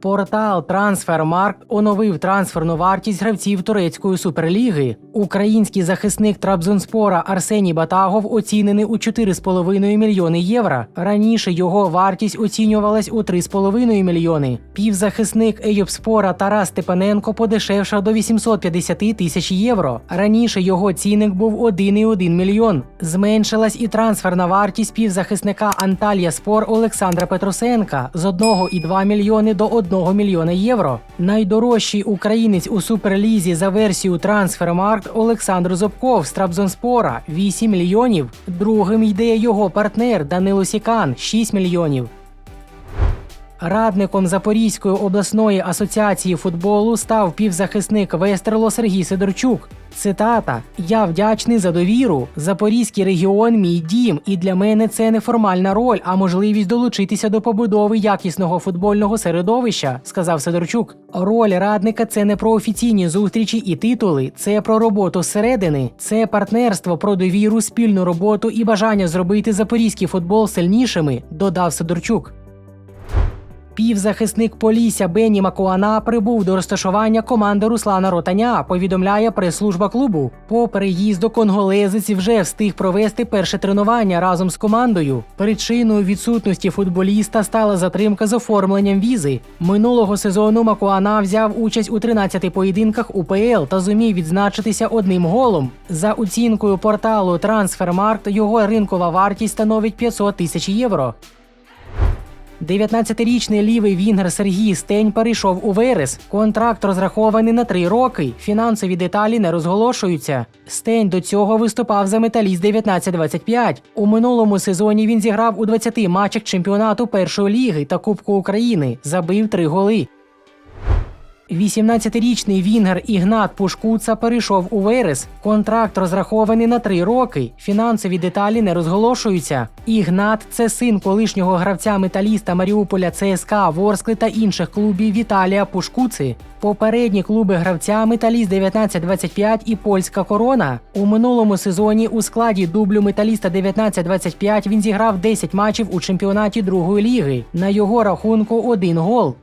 Портал Transfermarkt оновив трансферну вартість гравців турецької суперліги. Український захисник Трабзонспора Арсеній Батагов оцінений у 4,5 мільйони євро. Раніше його вартість оцінювалась у 3,5 мільйони. Півзахисник Ейопспора Тарас Степаненко подешевшав до 850 тисяч євро. Раніше його цінник був 1,1 мільйон. Зменшилась і трансферна вартість півзахисника Анталія Спор Олександра Петросенка з 1,2 мільйони до 1 мільйона євро. Найдорожчий українець у суперлізі за версію Трансфермаркт Олександр Зобков з Трабзонспора 8 мільйонів. Другим йде його партнер Данило Сікан 6 мільйонів. Радником Запорізької обласної асоціації футболу став півзахисник Вестерло Сергій Сидорчук. Цитата: Я вдячний за довіру. Запорізький регіон мій дім, і для мене це не формальна роль, а можливість долучитися до побудови якісного футбольного середовища, сказав Сидорчук. Роль радника це не про офіційні зустрічі і титули, це про роботу зсередини, це партнерство про довіру, спільну роботу і бажання зробити запорізький футбол сильнішими, додав Сидорчук. Півзахисник Полісся Бенні Макуана прибув до розташування команди Руслана Ротаня. Повідомляє прес-служба клубу. По переїзду конголезець вже встиг провести перше тренування разом з командою. Причиною відсутності футболіста стала затримка з оформленням візи. Минулого сезону Макуана взяв участь у 13 поєдинках УПЛ та зумів відзначитися одним голом. За оцінкою порталу Transfermarkt його ринкова вартість становить 500 тисяч євро. 19-річний лівий вінгер Сергій Стень перейшов у Верес. Контракт розрахований на три роки. Фінансові деталі не розголошуються. Стень до цього виступав за металіст 19-25. У минулому сезоні він зіграв у 20 матчах чемпіонату першої ліги та Кубку України. Забив три голи. 18-річний вінгер Ігнат Пушкуца перейшов у Верес. Контракт розрахований на три роки. Фінансові деталі не розголошуються. Ігнат це син колишнього гравця металіста Маріуполя ЦСКА, Ворскли та інших клубів Віталія Пушкуци. Попередні клуби гравця Металіст 1925 і Польська Корона. У минулому сезоні у складі дублю Металіста 1925 він зіграв 10 матчів у чемпіонаті другої ліги. На його рахунку один гол.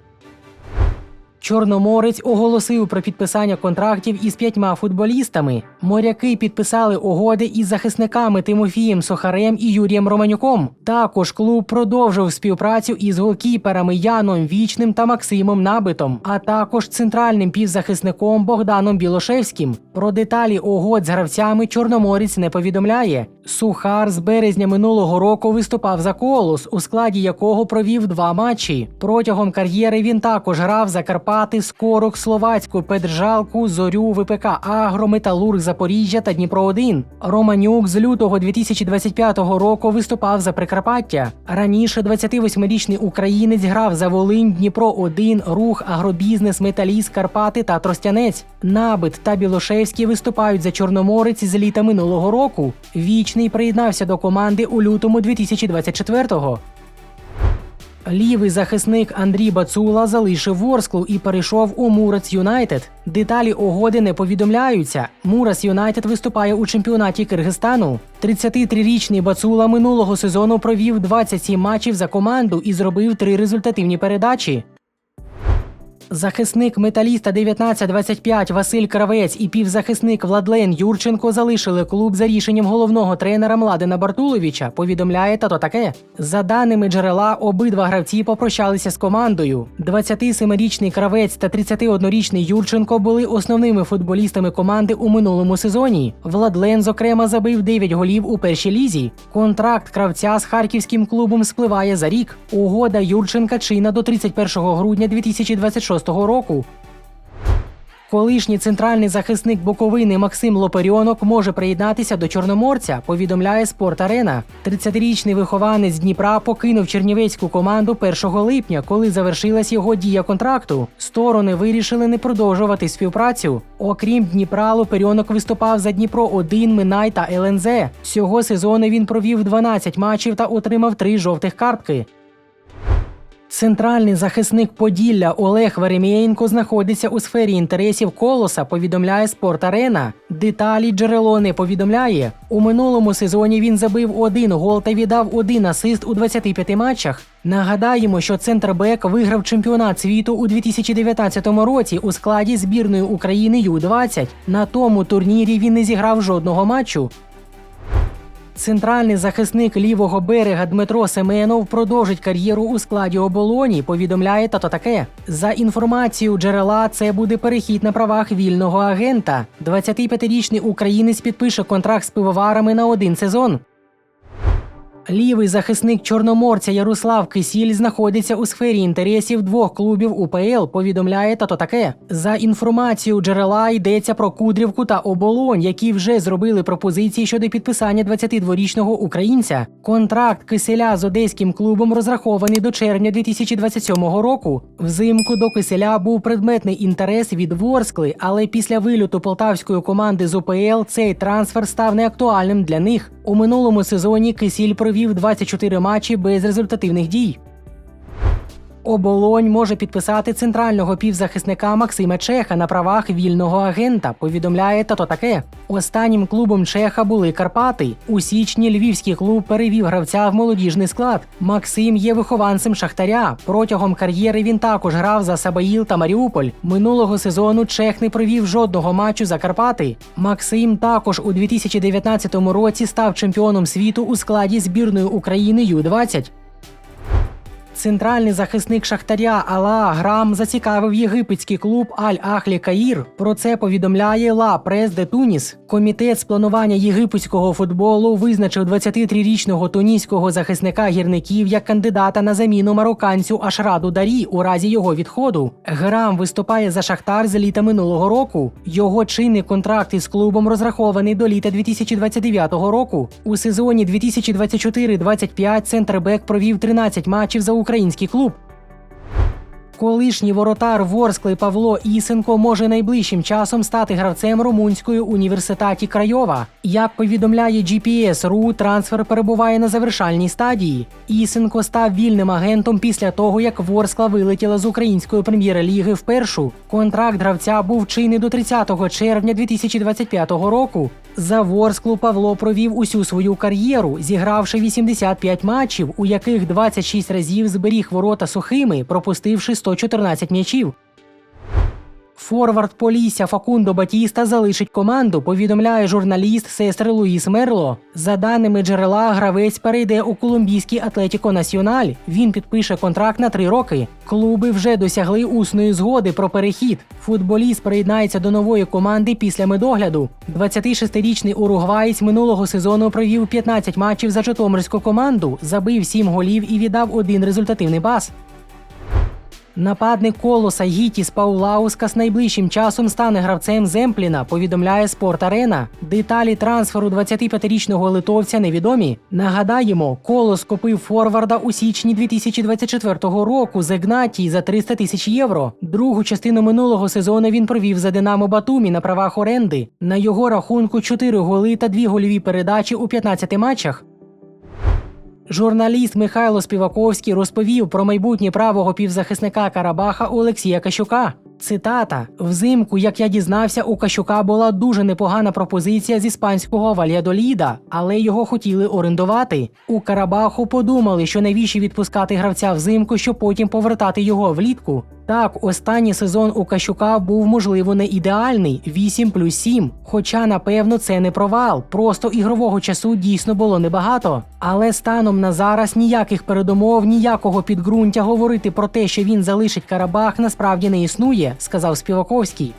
Чорноморець оголосив про підписання контрактів із п'ятьма футболістами. Моряки підписали угоди із захисниками Тимофієм Сохарем і Юрієм Романюком. Також клуб продовжив співпрацю із голкіперами Яном Вічним та Максимом Набитом, а також центральним півзахисником Богданом Білошевським. Про деталі угод з гравцями Чорноморець не повідомляє. Сухар з березня минулого року виступав за колос, у складі якого провів два матчі. Протягом кар'єри він також грав за Карпати, Скорок, Словацьку, Петржалку, Зорю, ВПК Агро, Металург Запоріжжя та Дніпро 1 Романюк з лютого 2025 року виступав за Прикарпаття. Раніше 28-річний українець грав за Волинь, Дніпро 1 Рух, Агробізнес, Металіст, Карпати та Тростянець. Набит та Білошевський виступають за Чорноморець з літа минулого року. Вічний приєднався до команди у лютому 2024-го. Лівий захисник Андрій Бацула залишив Ворсклу і перейшов у Мурац Юнайтед. Деталі угоди не повідомляються. Мурас Юнайтед виступає у чемпіонаті Киргизстану. 33-річний Бацула минулого сезону провів 27 матчів за команду і зробив три результативні передачі. Захисник металіста 1925 Василь Кравець і півзахисник Владлен Юрченко залишили клуб за рішенням головного тренера Младена Бартуловича. Повідомляє тато таке. За даними джерела, обидва гравці попрощалися з командою. 27-річний кравець та 31-річний Юрченко були основними футболістами команди у минулому сезоні. Владлен, зокрема, забив 9 голів у першій лізі. Контракт кравця з харківським клубом спливає за рік. Угода Юрченка чинна до 31 грудня 2026 року. Колишній центральний захисник Буковини Максим Лоперіонок може приєднатися до Чорноморця, повідомляє Спорт Арена. 30-річний вихованець Дніпра покинув чернівецьку команду 1 липня, коли завершилась його дія контракту. Сторони вирішили не продовжувати співпрацю. Окрім Дніпра, Лоперіонок виступав за Дніпро 1 Минай та ЛНЗ. Цього сезону він провів 12 матчів та отримав 3 жовтих картки. Центральний захисник Поділля Олег Веремієнко знаходиться у сфері інтересів колоса. Повідомляє Спорт-Арена. Деталі джерело не повідомляє. У минулому сезоні він забив один гол та віддав один асист у 25 матчах. Нагадаємо, що центрбек виграв чемпіонат світу у 2019 році у складі збірної України Ю-20. На тому турнірі він не зіграв жодного матчу. Центральний захисник лівого берега Дмитро Семенов продовжить кар'єру у складі оболоні. Повідомляє тато таке. За інформацією джерела, це буде перехід на правах вільного агента. 25-річний українець підпише контракт з пивоварами на один сезон. Лівий захисник чорноморця Ярослав Кисіль знаходиться у сфері інтересів двох клубів УПЛ. Повідомляє тато таке. За інформацією джерела йдеться про Кудрівку та Оболонь, які вже зробили пропозиції щодо підписання 22-річного українця. Контракт Киселя з одеським клубом розрахований до червня 2027 року. Взимку до Киселя був предметний інтерес від Ворскли, але після вильоту полтавської команди з УПЛ цей трансфер став неактуальним для них. У минулому сезоні Кисіль провів 24 матчі без результативних дій. Оболонь може підписати центрального півзахисника Максима Чеха на правах вільного агента. Повідомляє тато таке. Останнім клубом Чеха були Карпати. У січні львівський клуб перевів гравця в молодіжний склад. Максим є вихованцем Шахтаря. Протягом кар'єри він також грав за Сабаїл та Маріуполь. Минулого сезону Чех не провів жодного матчу за Карпати. Максим також у 2019 році став чемпіоном світу у складі збірної України Ю-20. Центральний захисник Шахтаря Алла Грам зацікавив єгипетський клуб Аль Ахлі Каїр. Про це повідомляє Ла Прес де Туніс. Комітет з планування єгипетського футболу визначив 23-річного туніського захисника гірників як кандидата на заміну марокканцю Ашраду Дарі у разі його відходу. Грам виступає за Шахтар з літа минулого року. Його чинний контракт із клубом розрахований до літа 2029 року. У сезоні 2024-25 центрбек провів 13 матчів за український клуб. Колишній воротар Ворскли Павло Ісенко може найближчим часом стати гравцем румунської університеті Крайова. Як повідомляє GPS.ru, трансфер перебуває на завершальній стадії. Ісенко став вільним агентом після того, як Ворскла вилетіла з української прем'єр-ліги в першу. Контракт гравця був чинний до 30 червня 2025 року. За Ворсклу Павло провів усю свою кар'єру, зігравши 85 матчів, у яких 26 разів зберіг ворота сухими, пропустивши 114 м'ячів. Форвард Полісся Факундо Батіста залишить команду, повідомляє журналіст сестри Луїс Мерло. За даними джерела, гравець перейде у колумбійський Атлетіко Національ. Він підпише контракт на три роки. Клуби вже досягли усної згоди про перехід. Футболіст приєднається до нової команди після медогляду. 26-річний уругваєць минулого сезону провів 15 матчів за Житомирську команду, забив 7 голів і віддав один результативний пас. Нападник колоса Гітіс Паулаускас найближчим часом стане гравцем Земпліна, повідомляє Спорт-Арена. Деталі трансферу 25-річного литовця невідомі. Нагадаємо, колос купив форварда у січні 2024 року з Егнатій за 300 тисяч євро. Другу частину минулого сезону він провів за Динамо Батумі на правах оренди. На його рахунку 4 голи та 2 гольові передачі у 15 матчах. Журналіст Михайло Співаковський розповів про майбутнє правого півзахисника Карабаха Олексія Кащука. Цитата: Взимку, як я дізнався, у Кащука була дуже непогана пропозиція з іспанського Вальядоліда, але його хотіли орендувати. У Карабаху подумали, що навіщо відпускати гравця взимку, щоб потім повертати його влітку. Так, останній сезон у Кащука був, можливо, не ідеальний 8 плюс 7. Хоча, напевно, це не провал. Просто ігрового часу дійсно було небагато. Але станом на зараз ніяких передумов, ніякого підґрунтя говорити про те, що він залишить Карабах, насправді не існує, сказав Співаковський.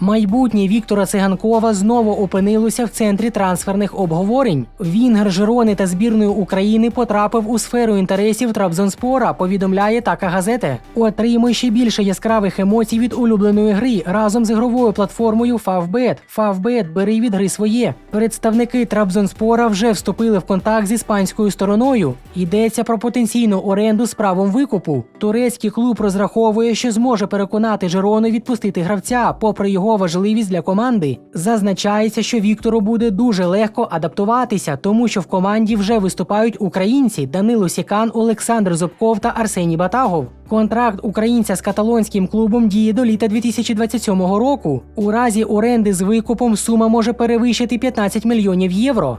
Майбутнє Віктора Циганкова знову опинилося в центрі трансферних обговорень. Вінгер Жирони та збірної України потрапив у сферу інтересів Трабзонспора. Повідомляє така газета. Отримуй ще більше яскравих емоцій від улюбленої гри разом з ігровою платформою Favbet. Favbet бери від гри своє. Представники Трабзонспора вже вступили в контакт з іспанською стороною. Йдеться про потенційну оренду з правом викупу. Турецький клуб розраховує, що зможе переконати Жирону відпустити гравця, попри його його важливість для команди. Зазначається, що Віктору буде дуже легко адаптуватися, тому що в команді вже виступають українці Данило Сікан, Олександр Зубков та Арсеній Батагов. Контракт українця з каталонським клубом діє до літа 2027 року. У разі оренди з викупом сума може перевищити 15 мільйонів євро.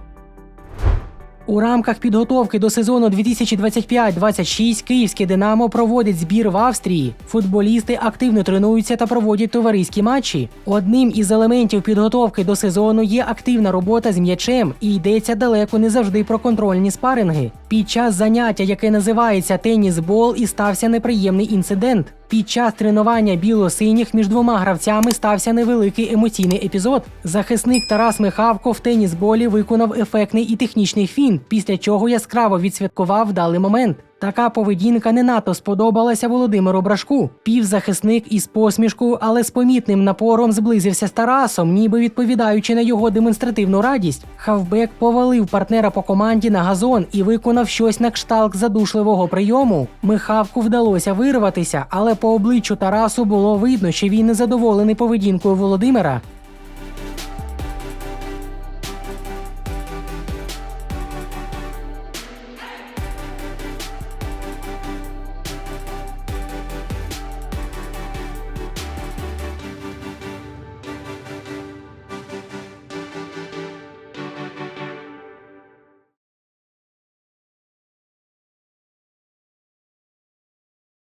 У рамках підготовки до сезону 2025-26 київське Динамо проводить збір в Австрії. Футболісти активно тренуються та проводять товариські матчі. Одним із елементів підготовки до сезону є активна робота з м'ячем і йдеться далеко не завжди про контрольні спаринги. Під час заняття, яке називається тенісбол, і стався неприємний інцидент. Під час тренування біло-синіх між двома гравцями стався невеликий емоційний епізод. Захисник Тарас Михавко в тенісболі виконав ефектний і технічний фінт, після чого яскраво відсвяткував вдалий момент. Така поведінка не надто сподобалася Володимиру Брашку. Півзахисник із посмішкою, але з помітним напором зблизився з Тарасом, ніби відповідаючи на його демонстративну радість. Хавбек повалив партнера по команді на газон і виконав щось на кшталт задушливого прийому. Михавку вдалося вирватися, але по обличчю Тарасу було видно, що він незадоволений поведінкою Володимира.